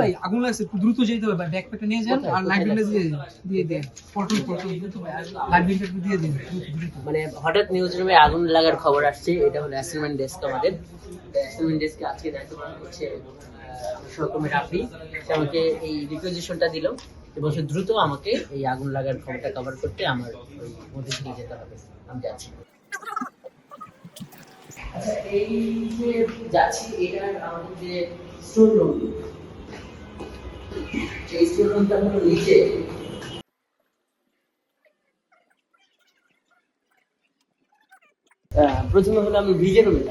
ভাই আগুন লাগছে একটু দ্রুত যেতে হবে ভাই। ব্যাকপ্যাকটা নিয়ে যান আর লাইট বিলটা দিয়ে দিয়ে দেন। পটল পটল দ্রুত ভাই লাইট বিলটা একটু দিয়ে দিন। মানে হঠাৎ নিউজ রুমে আগুন লাগার খবর আসছে এটা হলো অ্যাসাইনমেন্ট ডেস্ক আমাদের। অ্যাসাইনমেন্ট ডেস্কে আজকে দায়িত্ব পালন করছে সহকর্মী রাফি। সে আমাকে এই রিকোয়েজিশনটা দিল এবং সে দ্রুত আমাকে এই আগুন লাগার খবরটা কভার করতে আমার ওই মধ্যে থেকে যেতে হবে। আমি যাচ্ছি। আচ্ছা এই যে যাচ্ছি এটা আমাদের যে রুম এই রুমটা হলো নিচে প্রথমে হলো আমি ভিজে রুমে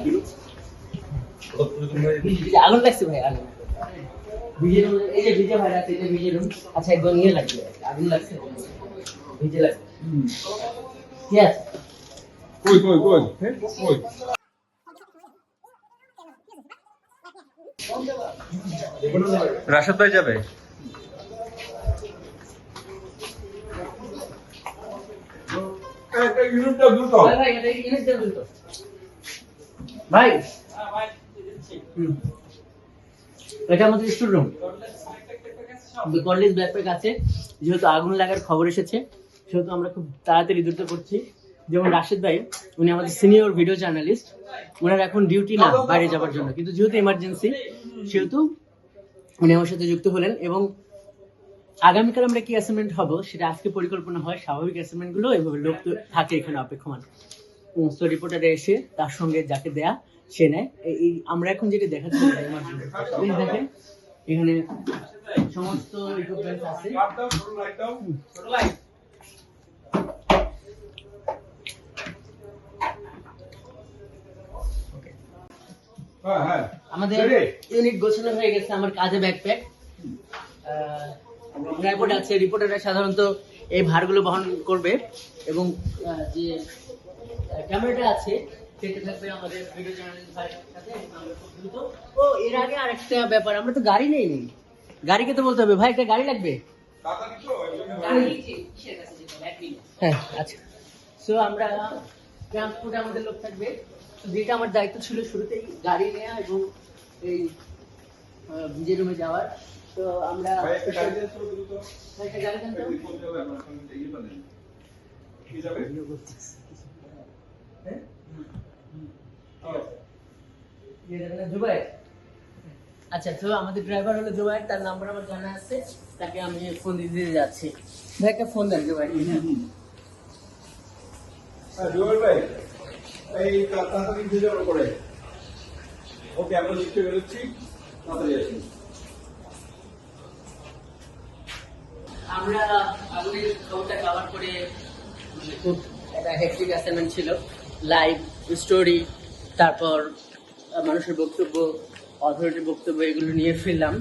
আগুন লাগছে ভাই, আগুন। ভিজে এই যে ভিজে ভাই আছে এটা ভিজে আচ্ছা একবার নিয়ে লাগবে। আগুন লাগছে। ভিজে লাগছে। ঠিক আছে। কই কই কই? কই? রাশাদ ভাই যাবে? ভাই এটা জিনিস দেন তো ভাই এটা আমাদের স্টোর রুম কলেজ ব্যাকপ্যাক আছে। যেহেতু আগুন লাগার খবর এসেছে সেহেতু আমরা খুব তাড়াতাড়ি দ্রুত করছি। যেমন রাশেদ ভাই উনি আমাদের সিনিয়র ভিডিও জার্নালিস্ট ওনার এখন ডিউটি না বাইরে যাওয়ার জন্য। কিন্তু যেহেতু এমার্জেন্সি সেহেতু উনি আমার সাথে যুক্ত হলেন এবং আগামীকাল আমরা কি অ্যাসাইনমেন্ট হব সেটা আজকে পরিকল্পনা হয় স্বাভাবিক অ্যাসাইনমেন্টগুলো এভাবে লোক তো থাকে এখানে অপেক্ষমান। তো রিপোর্টারে এসে তার সঙ্গে যাকে দেয়া সে নেয়। এই- আমরা এখন যেটা দেখাচ্ছি দেখেন এখানে সমস্ত ইকুইপমেন্ট আছে। আমাদের ইউনিট গোছানো হয়ে গেছে আমার কাজে ব্যাকপ্যাক রিপোর্ট আছে। রিপোর্টাররা সাধারণত এই ভারগুলো বহন করবে এবং যে ক্যামেরাটা আছে সেটা থাকবে আমাদের ভিডিও জার্নালিস্ট ভাইয়ের সাথে। দ্রুত। ও এর আগে আরেকটা ব্যাপার আমরা তো গাড়ি নেই নি গাড়িকে তো বলতে হবে। ভাই একটা গাড়ি লাগবে? হ্যাঁ আচ্ছা। সো আমরা ট্রান্সপোর্টে আমাদের লোক থাকবে। যেটা আমার দায়িত্ব ছিল শুরুতেই গাড়ি নেওয়া এবং এই ভিজে রুমে যাওয়ার। তো আমরা হ্যাঁ? দেবে না, জুবায়ের? আচ্ছা তো আমাদের ড্রাইভার হলো জুবাইর তার নাম্বার আমার জানা আছে তাকে আমি ফোন দিয়ে দিতে যাচ্ছি। ভাই একটা ফোন দেন জুবাইর হ্যাঁ জুয়েল ভাই। এই তাড়াতাড়ি ভিজে যাওয়ার পরে ওকে, আমরা লিখতে বেরোচ্ছি তাড়াতাড়ি আসুন। আমরা আগুনের খবরটা কভার করে একটা হেক্টিক অ্যাসাইনমেন্ট ছিল। লাইভ স্টোরি তারপর মানুষের বক্তব্য অথরিটির বক্তব্য, এগুলো নিয়ে ফিরলাম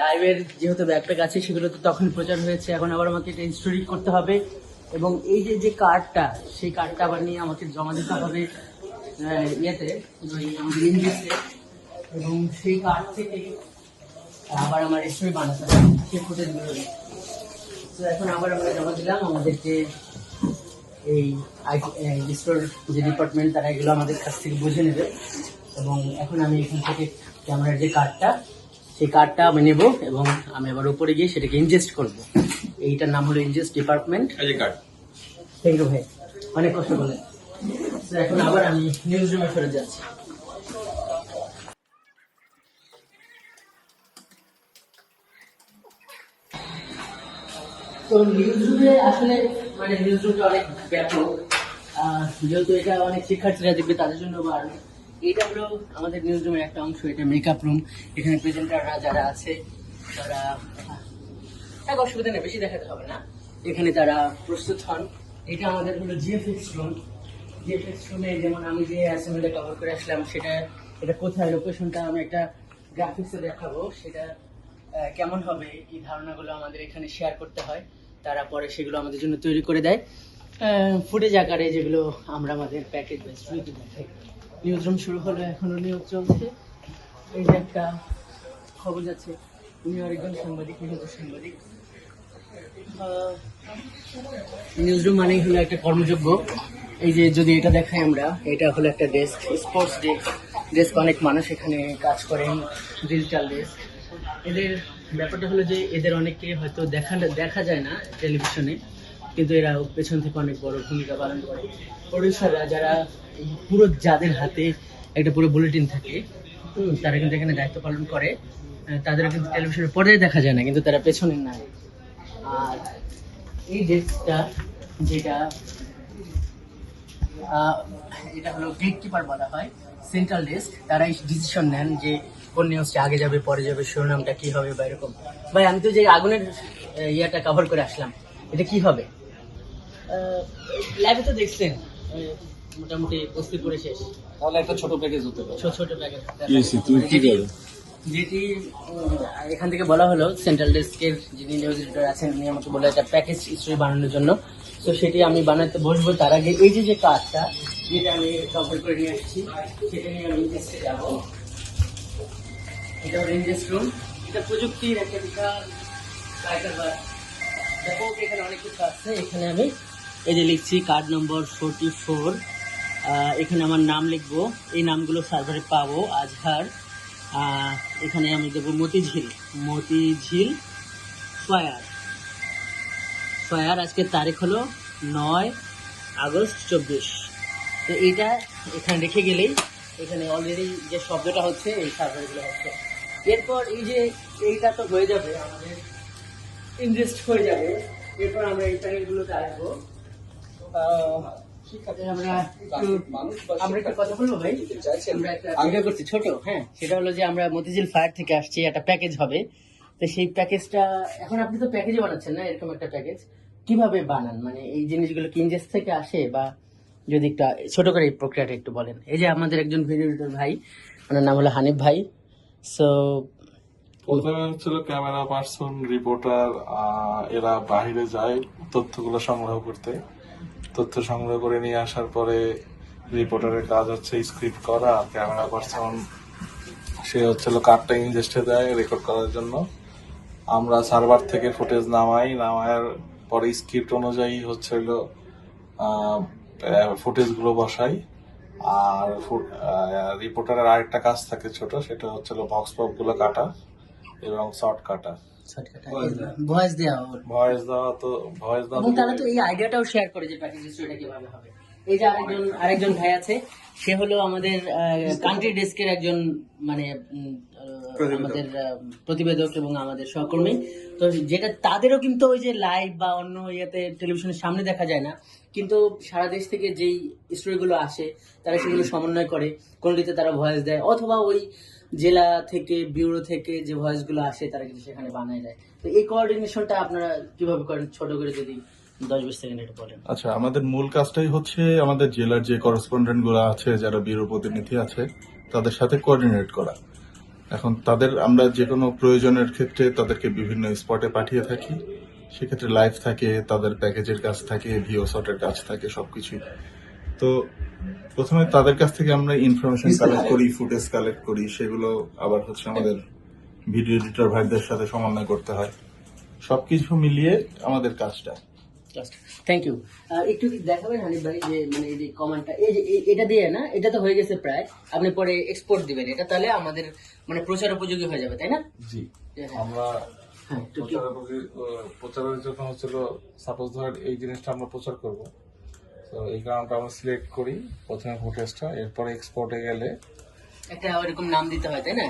লাইভের যেহেতু ব্যাকপ্যাক আছে, সেগুলো তো তখন প্রচার হয়েছে। এখন আবার আমাকে এটা স্টোরি করতে হবে। এবং এই যে যে কার্ডটা, সেই কার্ডটা আবার নিয়ে আমাকে জমা দিতে হবে ইয়েতে আমাদের ইংলিশে। এবং সেই কার্ড থেকে আবার আমার স্টোরি বানাতে হবে ফুটেজগুলো তো এখন আবার আমরা জমা দিলাম, আমাদেরকে এই স্টোর যে ডিপার্টমেন্ট তারা এগুলো আমাদের কাছ থেকে বুঝে নেবে। এবং এখন আমি এখান থেকে ক্যামেরার যে কার্ডটা সেই কার্ডটা আমি নেব এবং আমি আবার উপরে গিয়ে সেটাকে ইনজেস্ট করব। এইটার নাম হলো ইনজেস্ট ডিপার্টমেন্ট থ্যাংক ইউ ভাই। অনেক কষ্ট করলেন। এখন আবার আমি নিউজ রুমে ফেরত যাচ্ছি। তো নিউজ রুমে আসলে মানে নিউজ রুমটা অনেক ব্যাপক। যেহেতু এটা অনেক শিক্ষার্থীরা দেখবে তাদের জন্য আর এটা হলো আমাদের নিউজ রুমের একটা অংশ, এটা মেকআপ রুম এখানে প্রেজেন্টাররা যারা আছে, তারা, এক অসুবিধা নেই, বেশি দেখাতে হবে না। এখানে তারা প্রস্তুত হন। এটা আমাদের হলো জিএফএক্স রুম জিএফএক্স রুমে যেমন আমি যে অ্যাসেম্বলিটা কভার করে আসলাম, সেটা, এটা কোথায় লোকেশনটা আমি একটা গ্রাফিক্সে দেখাবো। সেটা কেমন হবে, এই ধারণাগুলো আমাদের এখানে শেয়ার করতে হয়। তারা পরে সেগুলো আমাদের জন্য তৈরি করে দেয়। ফুটেজ আকারে যেগুলো আমরা আমাদের প্যাকেজ বা দেখাই। রুম শুরু হলো, এখনও নিউজ চলছে। এই যে একটা খবর যাচ্ছে, উনি আরেকজন সাংবাদিক, নিহত সাংবাদিক। নিউজ রুম মানেই হলো একটা কর্মযোগ্য। এই যে যদি এটা দেখাই আমরা, এটা হলো একটা ডেস্ক স্পোর্টস ডেস্ক ডেস্ক অনেক মানুষ এখানে কাজ করেন ডিজিটাল ডেস্ক এদের ব্যাপারটা হলো যে, এদের অনেককে হয়তো দেখা দেখা যায় না টেলিভিশনে, কিন্তু এরা পেছন থেকে অনেক বড় ভূমিকা পালন করে। প্রডিউসাররা যারা পুরো যাদের হাতে একটা পুরো বুলেটিন থাকে তারা কিন্তু এখানে দায়িত্ব পালন করে। তাদের কিন্তু টেলিভিশনের পর্দায় দেখা যায় না, কিন্তু তারা পেছনে নাই। আর এই ডেস্কটা যেটা এটা হলো গেট কিপার বলা হয় সেন্ট্রাল ডেস্ক তারাই ডিসিশন নেন যে কোন নিউজটা আগে যাবে, পরে যাবে, শিরোনামটা কি হবে বা এরকম। ভাই, আমি তো যে আগুনের ইয়াটা কভার করে আসলাম, এটা কি হবে? লাইভে তো দেখছেন। মোটামুটি প্রস্তুতি করে শেষ। তাহলে একটা ছোট প্যাকেজ হতে পারে। ছোট ছোট প্যাকেট তুমি কি করো? যেটি এখান থেকে বলা হলো সেন্ট্রাল ডেস্কের যিনি নিউজ এডিটর আছেন উনি আমাকে বলে একটা প্যাকেজ স্টোরি বানানোর জন্য। তো সেটি আমি বানাতে বসবো। তার আগে এই যে যে কাজটা যেটা আমি কভার করে নিয়ে আসছি সেটা নিয়ে আমি ইন্ডেস্টে যাব। এটা হলো ইন্ডেস্ট রুম এটা প্রযুক্তির একটা বিশাল কারবার ব্যাপক এখানে অনেক কিছু আছে। এখানে আমি এই যে লিখছি কার্ড নম্বর ফোরটি ফোর এখানে আমার নাম লিখব। এই নামগুলো সার্ভারে পাবো, আজহার। এখানে আমি দেবো মতিঝিল মতিঝিল ফায়ার ফায়ার আজকের তারিখ হলো নয় আগস্ট চব্বিশ। তো এইটা এখানে রেখে গেলেই এখানে অলরেডি যে শব্দটা হচ্ছে, এই সার্ভারগুলো হচ্ছে এরপর এই যে এইটা তো হয়ে যাবে, আমাদের ইনভেস্ট হয়ে যাবে। এরপর আমরা এই প্যানেলগুলোতে আসব। আমরা একটা কথা বলব ভাই? করছি ছোট হ্যাঁ। সেটা হলো যে আমরা মতিঝিল ফায়ার থেকে আসছি একটা প্যাকেজ হবে। তো সেই প্যাকেজটা এখন আপনি তো প্যাকেজে বানাচ্ছেন না এরকম একটা প্যাকেজ কীভাবে বানান? মানে এই জিনিসগুলো থেকে আসে? বা যদি একটা ছোট করে এই প্রক্রিয়াটা একটু বলেন। এই যে আমাদের একজন ভিডিও ভাই ওনার নাম হলো হানিফ ভাই। সো প্রথমে হচ্ছিল ক্যামেরা পার্সন রিপোর্টার এরা বাইরে যায় তথ্যগুলো সংগ্রহ করতে। তথ্য সংগ্রহ করে নিয়ে আসার পরে রিপোর্টারের কাজ হচ্ছে স্ক্রিপ্ট করা ক্যামেরা পার্সন সে হচ্ছিল কার্ডটা ইনজেস্টে দেয় রেকর্ড করার জন্য। আমরা সার্ভার থেকে ফুটেজ নামাই, নামার পরে স্ক্রিপ্ট অনুযায়ী হচ্ছিল ফুটেজগুলো বসাই। আর রিপোর্টারের আরেকটা কাজ থাকে ছোট, সেটা হচ্ছিল বক্স পপগুলো কাটা এবং শর্ট কাটা। ভয়েস দেওয়া। ওর। ভয়েস দেওয়া তো ভয়েস দেওয়া এবং তারা তো এই আইডিয়াটাও শেয়ার করে যে প্যাকেজ স্টোরিটা কীভাবে হবে। এই যে আরেকজন আরেকজন ভাই আছে সে হলো আমাদের কান্ট্রি ডেস্কের একজন মানে আমাদের প্রতিবেদক এবং আমাদের সহকর্মী। তো যেটা তাদেরও কিন্তু ওই যে লাইভ বা অন্য ইয়েতে টেলিভিশনের সামনে দেখা যায় না। কিন্তু সারা দেশ থেকে যেই স্টোরিগুলো আসে তারা সেগুলো সমন্বয় করে। কোনটিতে তারা ভয়েস দেয়। অথবা ওই জেলা থেকে, ব্যুরো থেকে যে ভয়েসগুলো আসে, তারা কিন্তু সেখানে বানায় দেয়। তো এই কোঅর্ডিনেশনটা আপনারা কীভাবে করেন? ছোট করে যদি আচ্ছা আমাদের মূল কাজটাই হচ্ছে আমাদের জেলার যে করেসপন্ডেন্টগুলো আছে, যারা ব্যুরো প্রতিনিধি আছে, তাদের সাথে কোঅর্ডিনেট করা। এখন তাদের, আমরা যে কোনো প্রয়োজনের ক্ষেত্রে তাদেরকে বিভিন্ন স্পটে পাঠিয়ে থাকি। সেক্ষেত্রে লাইভ থাকে, তাদের প্যাকেজের কাজ থাকে ভিও শটের কাজ থাকে, সবকিছুই। তো প্রথমে তাদের কাছ থেকে আমরা ইনফরমেশন কালেক্ট করি ফুটেজ কালেক্ট করি সেগুলো আবার হচ্ছে আমাদের ভিডিও এডিটর ভাইদের সাথে সমন্বয় করতে হয়। সবকিছু মিলিয়ে আমাদের কাজটা। থ্যাংক ইউ একটু কি দেখাবেন হানিফ ভাই যে মানে এই যে কমান্ডটা এই যে এটা দিয়ে না এটা তো হয়ে গেছে প্রায়। আপনি পরে এক্সপোর্ট দিবেন এটা তাহলে আমাদের মানে প্রচার উপযোগী হয়ে যাবে তাই না? জি। হ্যাঁ। আমরা হ্যাঁ একটু প্রচারের প্রচারের জন্য হচ্ছিল সাপোজ ধর এই জিনিসটা আমরা প্রচার করব। তো এই কারণটা আমরা সিলেক্ট করি প্রথমে ফুটেজটা এরপরে এক্সপোর্টে গেলে একটা ওইরকম নাম দিতে হয় তাই না?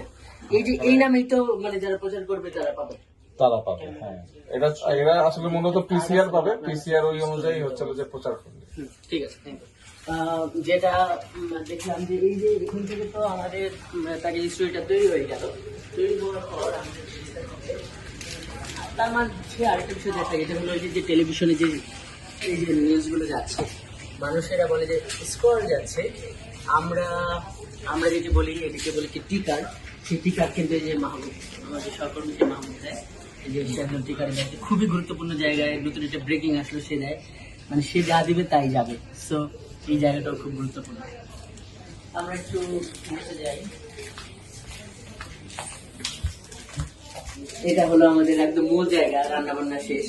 এই যে এই নামেই তো মানে যারা প্রচার করবে তারা পাবে। তারা পাবে হ্যাঁ। এটা এরা আসলে মূলত পিসিআর পাবে। পিসিআর ওই অনুযায়ী হচ্ছে যে প্রচার করবে। ঠিক আছে থ্যাংক ইউ যেটা দেখলাম যে এই যে এখান থেকে তো আমাদের প্যাকেজ স্টোরিটা তৈরি হয়ে গেল। তৈরি হওয়ার পর তার মাঝে আরেকটা বিষয় দেখা এটা হলো যে টেলিভিশনে যে এই যে নিউজগুলো যাচ্ছে মানুষেরা বলে যে স্কোর যাচ্ছে। আমরা আমরা যেটি বলি এটিকে বলি কি টিকার, সেই টিকার কিন্তু এই যে মাহবুব আমাদের সহকর্মী যে মাহবুব দেয় এই যে সে একজন টিকার দেয় খুবই গুরুত্বপূর্ণ জায়গায় নতুন একটা ব্রেকিং আসলো, সে দেয়। মানে সে যা দিবে তাই যাবে। সো এই জায়গাটাও খুব গুরুত্বপূর্ণ। আমরা একটু যাই। এটা হলো আমাদের একদম মূল জায়গা রান্না বান্না শেষ।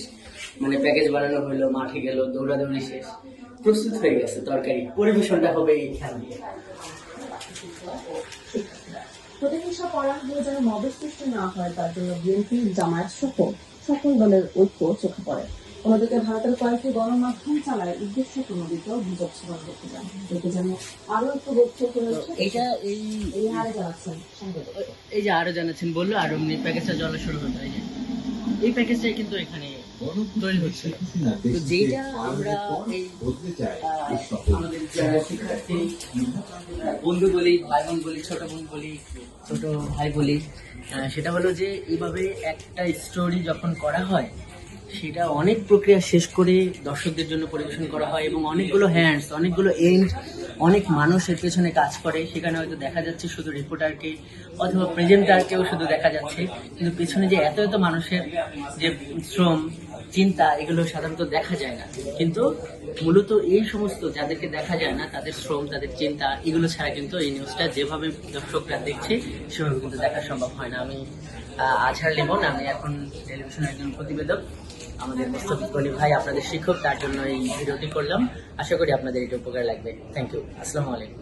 মানে প্যাকেজ বানানো হলো মাঠে গেল দৌড়াদৌড়ি শেষ। প্রস্তুত হয়ে গেছে তরকারি। পরিবেশনটা হবে এইখানে প্রতিহিংসা পরায়ণ যেন মবের সৃষ্টি না হয় তার জন্য বিএনপি জামায়াত সহ সকল দলের ঐক্য চোখে পড়ে। অন্যদিকে ভারতের কয়েকটি গণমাধ্যম চালায় উদ্দেশ্য প্রণোদিত গুজব ছড়ান করতে যান এতে যেন আরও একটু বক্তব্য এটা এই এই হারে জানাচ্ছেন এই যে আরও জানাচ্ছেন বলল আর অমনি প্যাকেজটা জল শুরু হতো এই যে। এই প্যাকেজটা কিন্তু এখানে তৈরি হচ্ছে। তো যেটা আমরা এই আমাদের যারা শিক্ষার্থী, বন্ধু বলি ভাই বোন বলি, ছোট বোন বলি, ছোট ভাই বলি সেটা হলো যে এইভাবে একটা স্টোরি যখন করা হয়, সেটা অনেক প্রক্রিয়া শেষ করে দর্শকদের জন্য পরিবেশন করা হয় এবং অনেকগুলো হ্যান্ডস অনেকগুলো এন্ড অনেক মানুষ এর পেছনে কাজ করে। সেখানে হয়তো দেখা যাচ্ছে শুধু রিপোর্টারকে অথবা প্রেজেন্টারকেও শুধু দেখা যাচ্ছে। কিন্তু পেছনে যে এত এত মানুষের যে শ্রম চিন্তা, এগুলো সাধারণত দেখা যায় না। কিন্তু মূলত এই সমস্ত যাদেরকে দেখা যায় না, তাদের শ্রম, তাদের চিন্তা, এগুলো ছাড়া কিন্তু এই নিউজটা যেভাবে দর্শকরা দেখছে, সেভাবে কিন্তু দেখা সম্ভব হয় না। আমি আজহার লিমন, আমি এখন টেলিভিশনের একজন প্রতিবেদক। আমাদের মোস্তফিক গনি ভাই আপনাদের শিক্ষক, তার জন্য এই ভিডিওটি করলাম। আশা করি আপনাদের এটা উপকার লাগবে। থ্যাংক ইউ আসসালামু আলাইকুম।